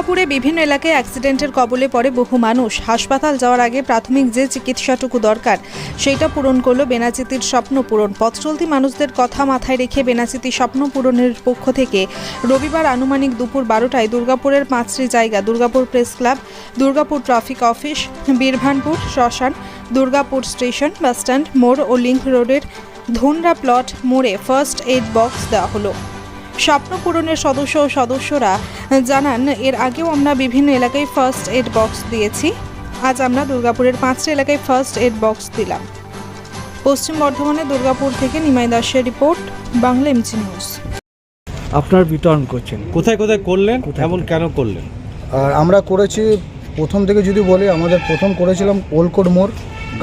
দুর্গাপুরে বিভিন্ন এলাকায় অ্যাক্সিডেন্টের কবলে পড়ে বহু মানুষ। হাসপাতাল যাওয়ার আগে প্রাথমিক যে চিকিৎসাটুকু দরকার, সেইটা পূরণ করল বেনাচিতির স্বপ্ন পূরণ পথ চলতি মানুষদের কথা মাথায় রেখে বেনাচিতি স্বপ্ন পূরণের পক্ষ থেকে রবিবার আনুমানিক দুপুর বারোটায় দুর্গাপুরের পাঁচটি জায়গা, Durgapur press club, Durgapur traffic office, Birbhanpur শ্মশান, দুর্গাপুর স্টেশন, বাসস্ট্যান্ড, মোড় ও লিঙ্ক রোডের ধুনরা প্লট মোড়ে ফার্স্ট এইড বক্স দেওয়া হলো। স্বপ্ন পূরণের সদস্য ও সদস্যরা জানান এর আগেও আমরা বিভিন্ন এলাকায় ফার্স্ট এড বক্স দিয়েছি। আজ আমরা দুর্গাপুরের পাঁচটি এলাকায় ফার্স্ট এড বক্স দিলাম। পশ্চিম বর্ধমানের দুর্গাপুর থেকে নিমাই দাসের রিপোর্ট বাংলা এমজি নিউজ আপনার বিতরণ করছেন। কোথায় কোথায় করলেন কোথায় এমন কেন করলেন? আর আমরা করেছি প্রথম থেকে যদি বলি আমাদের প্রথম করেছিলাম ওলকোট মোড়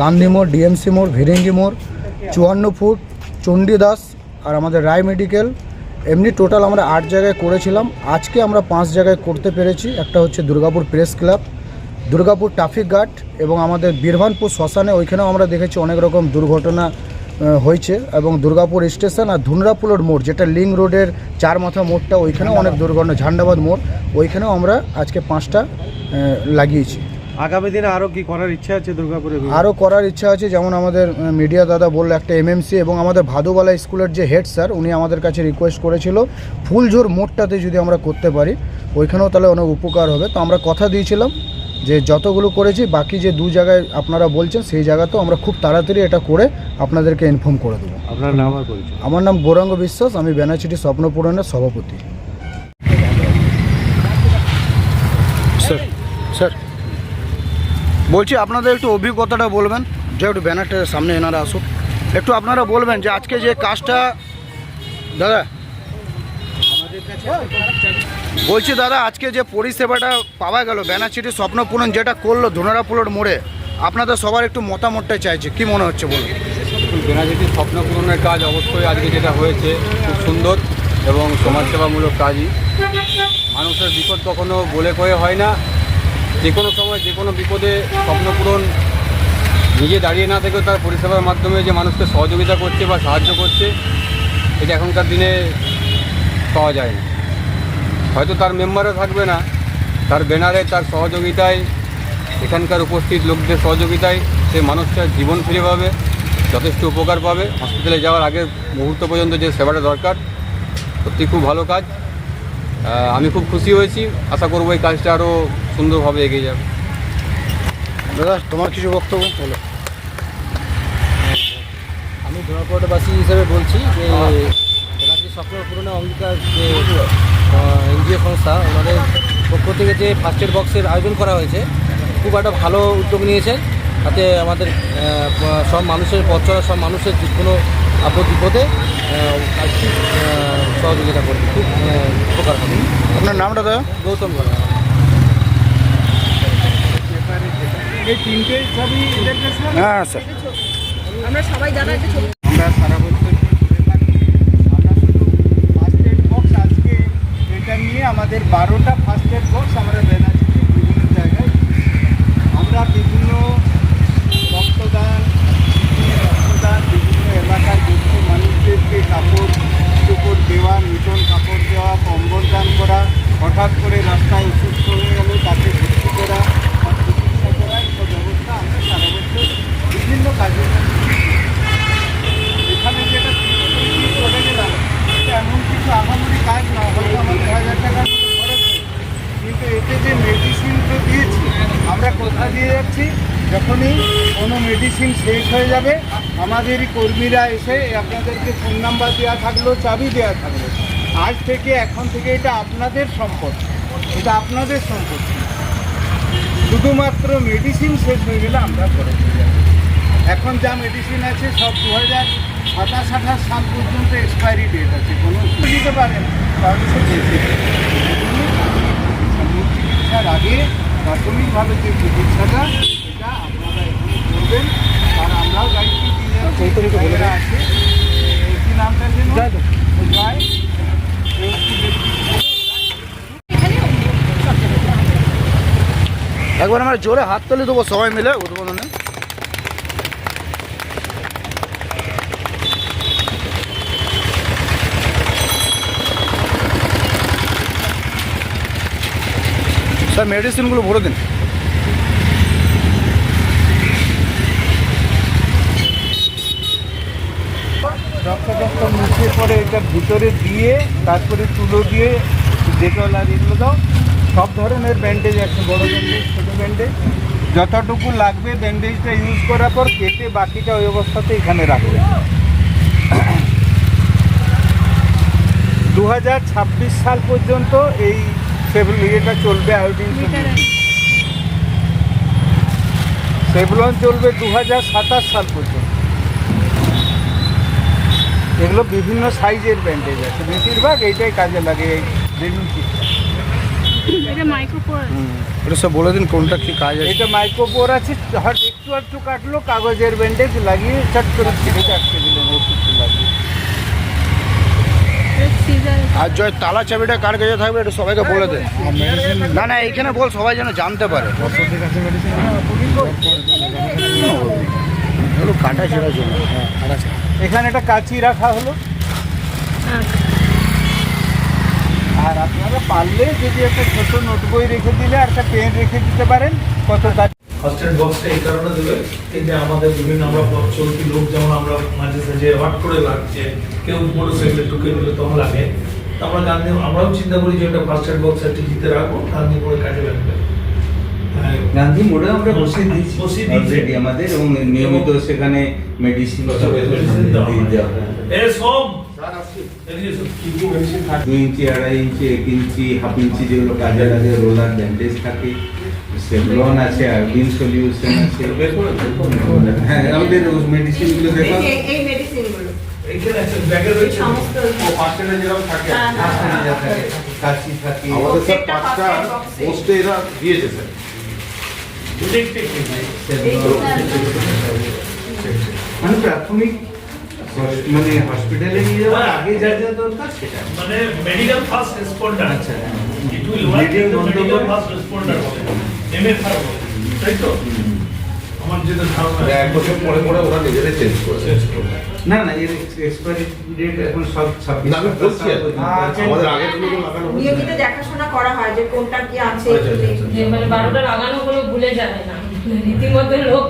গান্ধী মোড় ডিএমসি মোড় ভিরেঙ্গি মোড় চুয়ান্ন ফুট চণ্ডীদাস আর আমাদের রায় মেডিকেল এমনি টোটাল আমরা আট জায়গায় করেছিলাম। আজকে আমরা পাঁচ জায়গায় করতে পেরেছি। একটা হচ্ছে Durgapur press club, Durgapur traffic guard এবং আমাদের বীরভানপুর শ্মশানে, ওইখানেও আমরা দেখেছি অনেক রকম দুর্ঘটনা হয়েছে এবং দুর্গাপুর স্টেশন আর ধুনরাপুলোর মোড়, যেটা লিং রোডের চার মাথা মোড়টা, ওইখানেও অনেক দুর্ঘটনা ঝান্ডাবাদ মোড়, ওইখানেও আমরা আজকে পাঁচটা লাগিয়েছি। আগামী দিনে আরও কি করার ইচ্ছা আছে দুর্গাপুরে আরও করার ইচ্ছা আছে যেমন আমাদের মিডিয়া দাদা বলল একটা এমএমসি এবং আমাদের ভাদুবালা স্কুলের যে হেড স্যার উনি আমাদের কাছে রিকোয়েস্ট করেছিল ফুলঝোর মোড়টাতে যদি আমরা করতে পারি ওইখানেও তাহলে অনেক উপকার হবে। তো আমরা কথা দিয়েছিলাম যে যতগুলো করেছি বাকি যে দু জায়গায় আপনারা বলছেন সেই জায়গাতেও আমরা খুব তাড়াতাড়ি এটা করে আপনাদেরকে ইনফর্ম করে দেবো। আপনার নাম আমার নাম গৌরাঙ্গ বিশ্বাস আমি বেনাচিটি স্বপ্নপূরণের সভাপতি স্যার স্যার বলছি আপনাদের একটু অভিজ্ঞতাটা বলবেন যে একটু ব্যানারটার সামনে এনারা আসুক। একটু আপনারা বলবেন যে আজকে যে কাজটা, দাদা। বলছি দাদা, আজকে যে পরিষেবাটা পাওয়া গেল ব্যানারচিটি স্বপ্নপূরণ যেটা করল ধুনারাপুলোর মোড়ে, আপনাদের সবার একটু মতামতটা চাইছে, কি মনে হচ্ছে বলুন? স্বপ্ন পূরণের কাজ অবশ্যই আজকে যেটা হয়েছে, খুব সুন্দর এবং সমাজসেবামূলক কাজই। মানুষের বিপদ কখনো বলে কয়ে হয় না। যে কোনো সময় যে কোনো বিপদে স্বপ্নপূরণ নিজে দাঁড়িয়ে না থেকেও তার পরিষেবার মাধ্যমে যে মানুষকে সহযোগিতা করছে বা সাহায্য করছে, এটা এখনকার দিনে পাওয়া যায় না হয়তো তার মেম্বারও থাকবে না, তার ব্যানারে তার সহযোগিতায়, এখানকার উপস্থিত লোকদের সহযোগিতায় সে মানুষটা জীবন ফিরে পাবে, যথেষ্ট উপকার পাবে। হসপিটালে যাওয়ার আগে মুহূর্ত পর্যন্ত যে সেবাটা দরকার, সত্যি খুব ভালো কাজ। আমি খুব খুশি হয়েছি। আশা করব এই কাজটা আরও সুন্দরভাবে এগিয়ে যাবে। দাদা তোমার কিছু বক্তব্য বলো। আমি ধর্মপটবাসী হিসেবে বলছি যে এনাদের স্বপ্ন পূরণের অঙ্গীকার যে এনজিও সংস্থা ওনাদের পক্ষ থেকে যে ফার্স্ট এড বক্সের আয়োজন করা হয়েছে খুব একটা ভালো উদ্যোগ নিয়েছে। তাতে আমাদের সব মানুষের পথ চলা সব মানুষের যে কোনো আপদ বিপদে আহ, আর কি, আহ, সহযোগিতা করবে। খুব উপকার হবে। আপনার নামটা দাদা? গৌতম হ্যাঁ স্যার। আমরা সবাই জানা ছবি। আমরা সারা বছর আমরা শুধু ফার্স্ট এড বক্স আজকে এটা নিয়ে আমাদের বারোটা ফার্স্ট এড বক্স আমরা বেনাচ্ছি বিভিন্ন জায়গায় আমরা বিভিন্ন রক্তদান বিভিন্ন রক্তদান বিভিন্ন এলাকার দুঃস্থ মানুষদেরকে কাপড় চোপড় দেওয়া নূতন কাপড় দেওয়া কম্বল দান করা হঠাৎ করে রাস্তায় অসুস্থ হয়ে গেলে তাকে ভর্তি করা বা চিকিৎসা করা এইসব ব্যবস্থা আমরা সারা বছর বিভিন্ন কাজের মধ্যে এখানে যেটা দিয়ে চলে গেলাম এটা এমন কিছু আহামরি কাজ না হয়তো আমাদের হাজার টাকা খরচ হয়েছে। কিন্তু এতে যে মেডিসিন তো দিয়েছি আমরা কোথা দিয়ে যাচ্ছি। যখনই কোনো মেডিসিন শেষ হয়ে যাবে, আমাদেরই কর্মীরা এসে আপনাদেরকে ফোন নাম্বার দেওয়া থাকল, চাবি দেওয়া থাকল। আজ থেকে এখন থেকে এটা আপনাদের সম্পদ। এটা আপনাদের সম্পত্তি শুধুমাত্র মেডিসিন শেষ হয়ে গেলে আমরা করে এখন যা মেডিসিন আছে সব দু হাজার সাতাশ আঠাশ সাল পর্যন্ত এক্সপায়ারি ডেট আছে। কোনো দিতে পারেন তাহলে সে বেঁচে যাবে। মূল চিকিৎসার আগে প্রাথমিকভাবে যে চিকিৎসাটা সেটা আপনারা এখানে করবেন। আর আমরাও দায়িত্ব দিয়ে আছে। কি নামটা যেন জয়? একবার আমরা জোরে হাত তুলে দেবো সবাই মিলে উদ্বোধনে। স্যার মেডিসিনগুলো ভরে দিন। রক্ত রক্ত মুছে পরে এটা ভিতরে দিয়ে, তারপরে তুলো দিয়ে ডেটল আর এগুলো দাও। সব ধরনের ব্যান্ডেজ আছে, বড় ব্যান্ডেজ ছোটো ব্যান্ডেজ যতটুকু লাগবে ব্যান্ডেজটা ইউজ করার পর কেটে বাকিটা ওই অবস্থাতে এখানে রাখবে। দু হাজার ছাব্বিশ সাল পর্যন্ত এই ইয়েটা চলবে আয়োডিন সেভলন চলবে দু সাল পর্যন্ত। এগুলো বিভিন্ন সাইজের ব্যান্ডেজ আছে। বেশিরভাগ এইটাই কাজে লাগে এটা মাইক্রোপোর বলে দিন কোনটা কি কাজ আছে। এটা মাইক্রোপোর আছে একটু একটু কাটলো কাগজের ব্যান্ডেজ লাগিয়ে চট করে ছিঁড়ে দিলেন ও কিছু লাগিয়ে সিজার আর জয় তালা চাবিটা কার কাছে থাকবে এটা সবাইকে বলে দে। না না, এইখানে বল, সবাই যেন জানতে পারে। কাটা ছেঁড়ার জন্য। ছেঁড়া এখানে একটা কাঁচি রাখা হলো। আর আপনারা পারলে যদি একটা ছোট নোট বই রেখে দিলে আর একটা পেন রেখে দিতে পারেন, কত ফার্স্ট এড বক্সটা এই কারণে দেবে এই যে আমাদের বিভিন্ন আমরা পথ চলতি লোক যেমন আমরা মাঝে সাঝে হট করে লাগছে কেউ মোটর সাইকেলে ঢুকে দিলে তখন লাগে। আমরা গান্ধী আমরাও চিন্তা করি যে একটা ফার্স্ট এড বক্স একটি জিতে রাখব গান্ধী মোড়ে কাজে লাগবে। গান্ধী মোড়ে আমরা বসিয়ে দিয়েছি বসিয়ে দিয়েছি। আমাদের এবং নিয়মিত সেখানে মেডিসিন হয়। সব। দুই ইঞ্চি আড়াই ইঞ্চি এক ইঞ্চি হাফ ইঞ্চি যেগুলো কাজে লাগে রোলার ব্যান্ডেজ থাকে। সেভলন আছে আয়োডিন সলিউশন আছে। হ্যাঁ আমাদের মেডিসিনগুলো দেখো। এই হ্যাঁ, হ্যাঁ, হ্যাঁ। আমাদের স্যার পাঁচটা পোস্টে এরা দিয়েছে। Sir Detective। মানে প্রাথমিক মানে হসপিটালে নিয়ে যাওয়ার আগে যা যা দরকার সেটা। মানে মেডিকেল ফার্স্ট রেসপন্ডার আচ্ছা। হ্যাঁ। মেডিকেল ফার্স্ট রেসপন্ডার এমএফআর তাই তো? আমার যেটা ধারণা এক বছর পরে পরে ওরা নিজেরাই চেঞ্জ করেছে না না এর এক্সপায়ারি ডেট এখন সব ছাব্বিশ আমি বলছি আর কি। আমাদের আগে থেকে লাগানো নিয়মিত দেখাশোনা করা হয় যে কোনটা কি আছে। আচ্ছা, আচ্ছা, আচ্ছা। মানে বারোটা লাগানো কোনো ভুলে যায় না। রীতিমতো লোক